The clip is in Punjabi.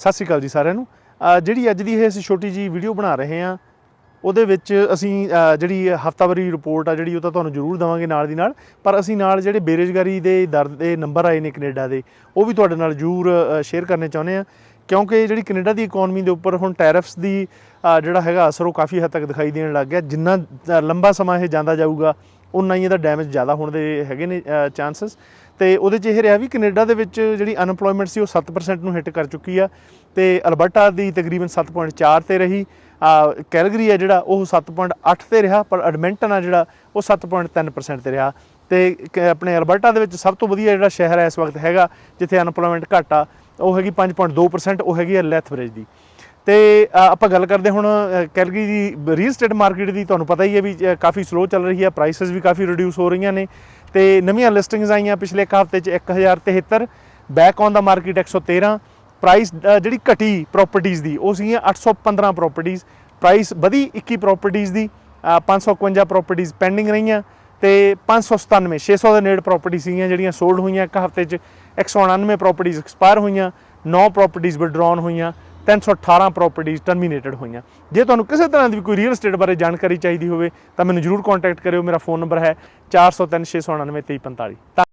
ਸਤਿ ਸ਼੍ਰੀ ਅਕਾਲ ਜੀ ਸਾਰਿਆਂ ਨੂੰ। ਜਿਹੜੀ ਅੱਜ ਦੀ ਇਹ ਅਸੀਂ ਛੋਟੀ ਜੀ ਵੀਡੀਓ ਬਣਾ ਰਹੇ ਹਾਂ, ਉਹਦੇ ਵਿੱਚ ਅਸੀਂ ਜਿਹੜੀ ਹਫਤਾਵਾਰੀ ਰਿਪੋਰਟ ਆ ਜਿਹੜੀ ਉਹ ਤਾਂ ਤੁਹਾਨੂੰ ਜ਼ਰੂਰ ਦਵਾਂਗੇ ਨਾਲ ਦੀ ਨਾਲ, ਪਰ ਅਸੀਂ ਨਾਲ ਜਿਹੜੇ ਬੇਰੁਜ਼ਗਾਰੀ ਦੇ ਦਰ ਦੇ ਨੰਬਰ ਆਏ ਨੇ ਕੈਨੇਡਾ ਦੇ, ਉਹ ਵੀ ਤੁਹਾਡੇ ਨਾਲ ਜ਼ਰੂਰ ਸ਼ੇਅਰ ਕਰਨੇ ਚਾਹੁੰਦੇ ਆ ਕਿਉਂਕਿ ਜਿਹੜੀ ਕੈਨੇਡਾ ਦੀ ਇਕਨੋਮੀ ਦੇ ਉੱਪਰ ਹੁਣ ਟੈਰਿਫਸ ਦੀ ਜਿਹੜਾ ਹੈਗਾ ਅਸਰ ਉਹ ਕਾਫੀ ਹੱਦ ਤੱਕ ਦਿਖਾਈ ਦੇਣ ਲੱਗ ਗਿਆ। ਜਿੰਨਾ ਲੰਬਾ ਸਮਾਂ ਇਹ ਜਾਂਦਾ ਜਾਊਗਾ ਉਨਾ ਹੀ ਇਹਦਾ ਡੈਮੇਜ ਜ਼ਿਆਦਾ ਹੋਣ ਦੇ ਹੈਗੇ ਨੇ ਚਾਂਸਸ ਤੇ ਉਹਦੇ 'ਚ ਇਹ ਰਿਹਾ ਵੀ ਕੈਨੇਡਾ ਦੇ ਵਿੱਚ ਜਿਹੜੀ ਅਨਪਲੋਇਮੈਂਟ ਸੀ ਉਹ 7% ਨੂੰ ਹਿੱਟ ਕਰ ਚੁੱਕੀ ਆ ਤੇ ਅਲਬਰਟਾ ਦੀ ਤਕਰੀਬਨ 7.4 ਤੇ ਰਹੀ। ਕੈਲਗਰੀ ਆ ਜਿਹੜਾ ਉਹ 7.8 ਤੇ ਰਿਹਾ, ਪਰ ਐਡਮਿੰਟਨ ਆ ਜਿਹੜਾ ਉਹ 7.3% ਤੇ ਰਿਹਾ। ਤੇ ਕ- ਆਪਣੇ ਅਲਬਰਟਾ ਦੇ ਵਿੱਚ ਸਭ ਤੋਂ ਵਧੀਆ ਜਿਹੜਾ ਸ਼ਹਿਰ ਹੈ ਇਸ ਵਕਤ ਹੈਗਾ, ਜਿੱਥੇ ਅਨਪਲੋਇਮੈਂਟ ਘੱਟ ਆ ਉਹ ਹੈਗੀ 5.2% ਉਹ ਹੈਗੀ ਆ ਲੈਥਬ੍ਰਿਜ ਦੀ। ਤੇ ਆਪਾਂ ਗੱਲ ਕਰਦੇ ਹੁਣ ਅ, ਕੈਲਗਰੀ ਦੀ ਰੀਅਲ ਸਟੇਟ ਮਾਰਕੀਟ ਦੀ ਤੁਹਾਨੂੰ ਪਤਾ ਹੀ ਹੈ ਵੀ ਕਾਫੀ ਸਲੋ ਚੱਲ ਰਹੀ ਹੈ ਪ੍ਰਾਈਸਸ ਵੀ ਕਾਫੀ ਰਿਡਿਊਸ ਹੋ ਰਹੀਆਂ ਨੇ। ਤੇ ਨਵੀਆਂ ਲਿਸਟਿੰਗਸ ਆਈਆਂ ਪਿਛਲੇ ਇੱਕ ਹਫ਼ਤੇ ਚ 1073 back on the market 113 price ਜਿਹੜੀ ਘਟੀ ਪ੍ਰਾਪਰਟੀਆਂ ਦੀ ਉਹ ਸੀਗੀਆਂ 815 ਪ੍ਰਾਪਰਟੀਆਂ ਪ੍ਰਾਈਸ ਵਧੀ 21 ਪ੍ਰਾਪਰਟੀਆਂ ਦੀ ਅ, 551 ਪ੍ਰਾਪਰਟੀਆਂ ਪੈਂਡਿੰਗ ਰਹੀਆਂ। ਤੇ 597 600 ਦੇ ਨੇੜ ਪ੍ਰਾਪਰਟੀ ਸੀਗੀਆਂ ਜਿਹੜੀਆਂ ਸੋਲਡ ਹੋਈਆਂ। ਇੱਕ ਹਫ਼ਤੇ ਚ 199 ਪ੍ਰਾਪਰਟੀਆਂ ਐਕਸਪਾਇਰ ਹੋਈਆਂ 9 ਪ੍ਰਾਪਰਟੀਆਂ ਵਿਡਰਾਨ ਹੋਈਆਂ 318 ਪ੍ਰਾਪਰਟੀਆਂ ਟਰਮੀਨੇਟਡ ਹੋਈਆਂ। ਜੇ ਤੁਹਾਨੂੰ ਕਿਸੇ ਤਰ੍ਹਾਂ ਦੀ ਵੀ ਕੋਈ ਰੀਅਲ ਏਸਟੇਟ ਬਾਰੇ ਜਾਣਕਾਰੀ ਚਾਹੀਦੀ ਹੋਵੇ, ਤਾਂ ਮੈਨੂੰ ਜਰੂਰ ਕੰਟੈਕਟ ਕਰਿਓ। ਮੇਰਾ ਫੋਨ ਨੰਬਰ ਹੈ 4036992345